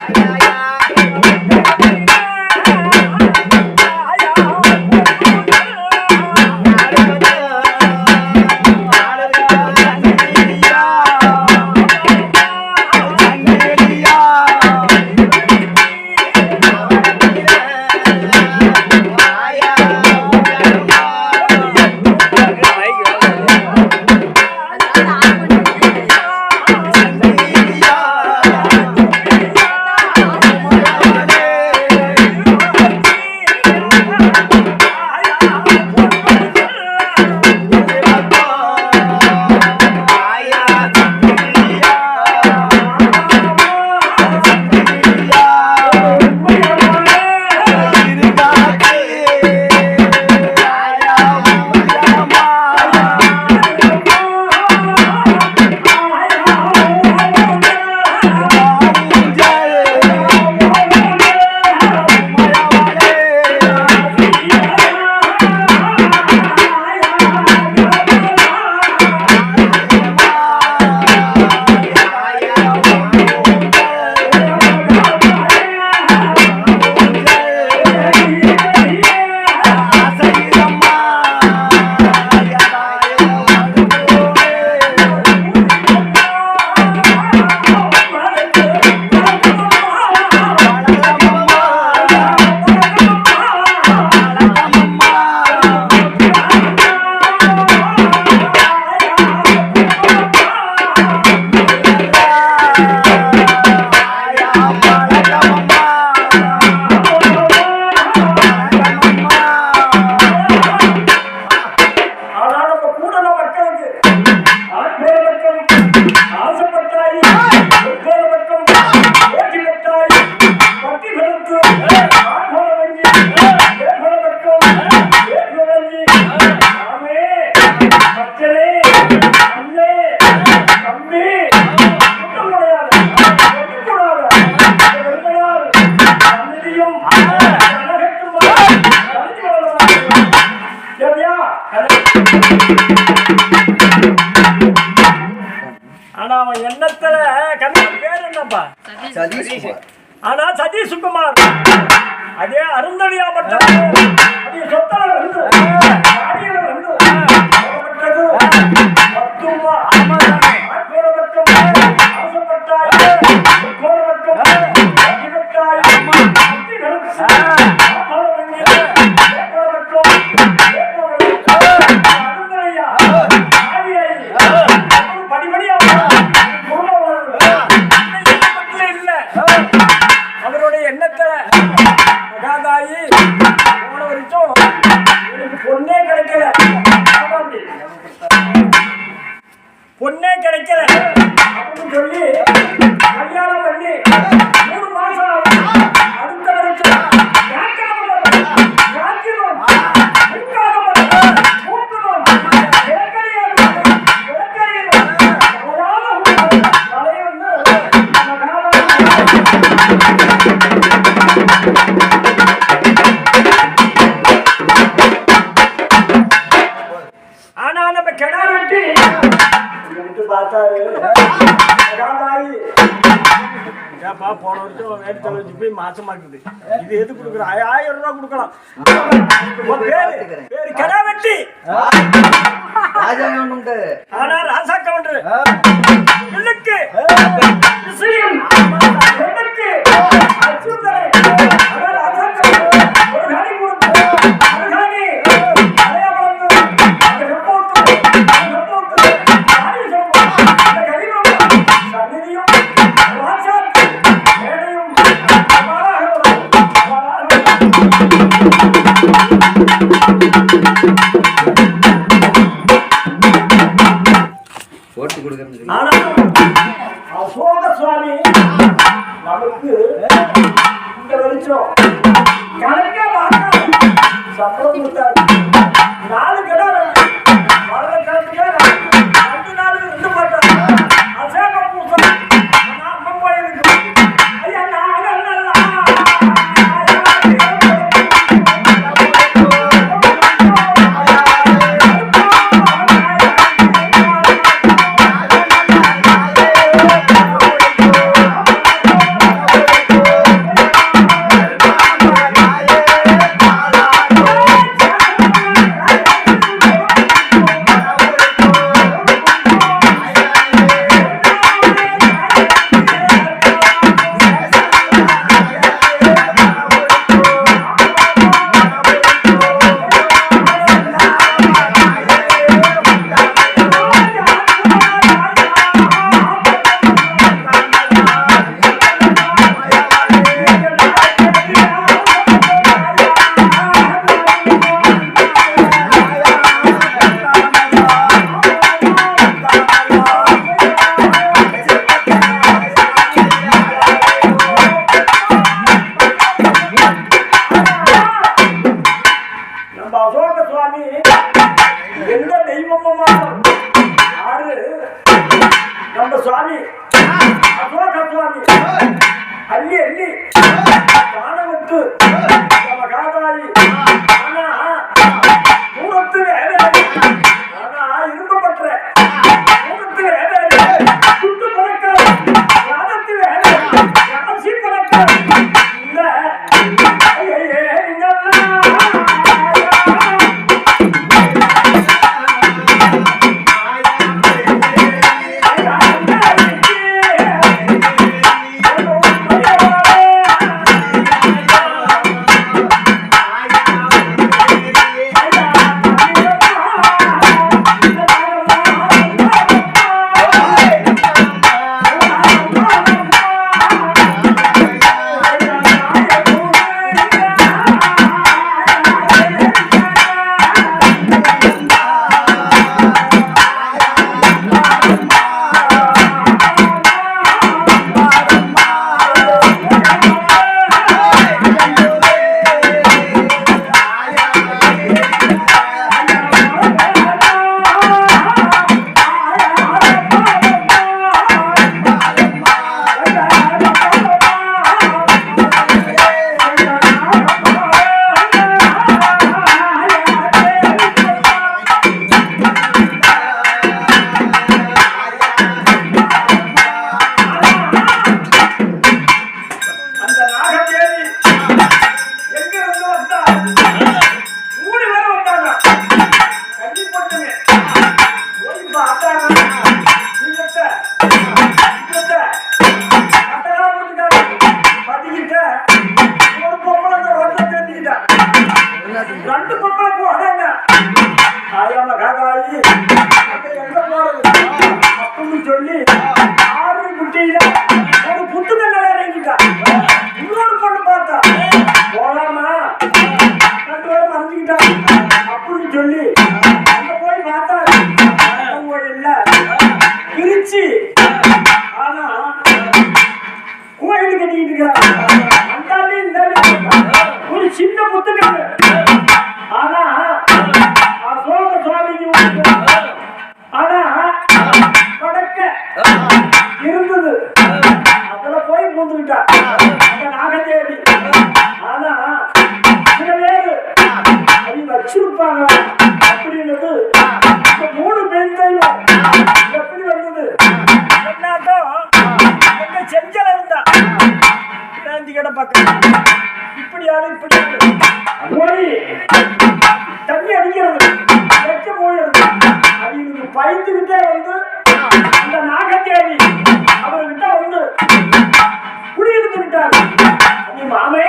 Thank you. ஆனா அவன் எண்ணத்துல கண்ணன் பேர் என்னப்பா? சதீஷ் ஆனா சதீஷ் சுக்குமார் அதே அருந்தடியா பட்டம் சொத்தாளர் வந்து பார்த்தாரு. ஏப்பா போன வருஷம் வேலை போய் மாசம் மாட்டுது. இது எது கொடுக்குற? ஆயிரம் ரூபாய் கொடுக்கலாம். பேரு. கடை வெட்டி ராஜா ஆனா ராசா கவுண்டர். அசோக சுவாமி நமக்கு இந்த வெளிச்சம் கணக்கே மாற்றம் சம்பளம் கொடுத்தாரு நாலு கிடா அந்த சுவாமி அசோக சுவாமி அள்ளி அள்ளி சின்ன ஆனா அசோக சுவாமிக்கு ஆனா வடக்க இருந்தது. அதுல போய் பூந்துக்கிட்டா. நாகதேவி. ஆனா சில பேரு அது வச்சிருப்பாங்க. பயந்துகிட்டே வந்து அந்த நாகத்தேவி அவர்கிட்ட வந்து குடியிருந்து விட்டார். நீ மாமே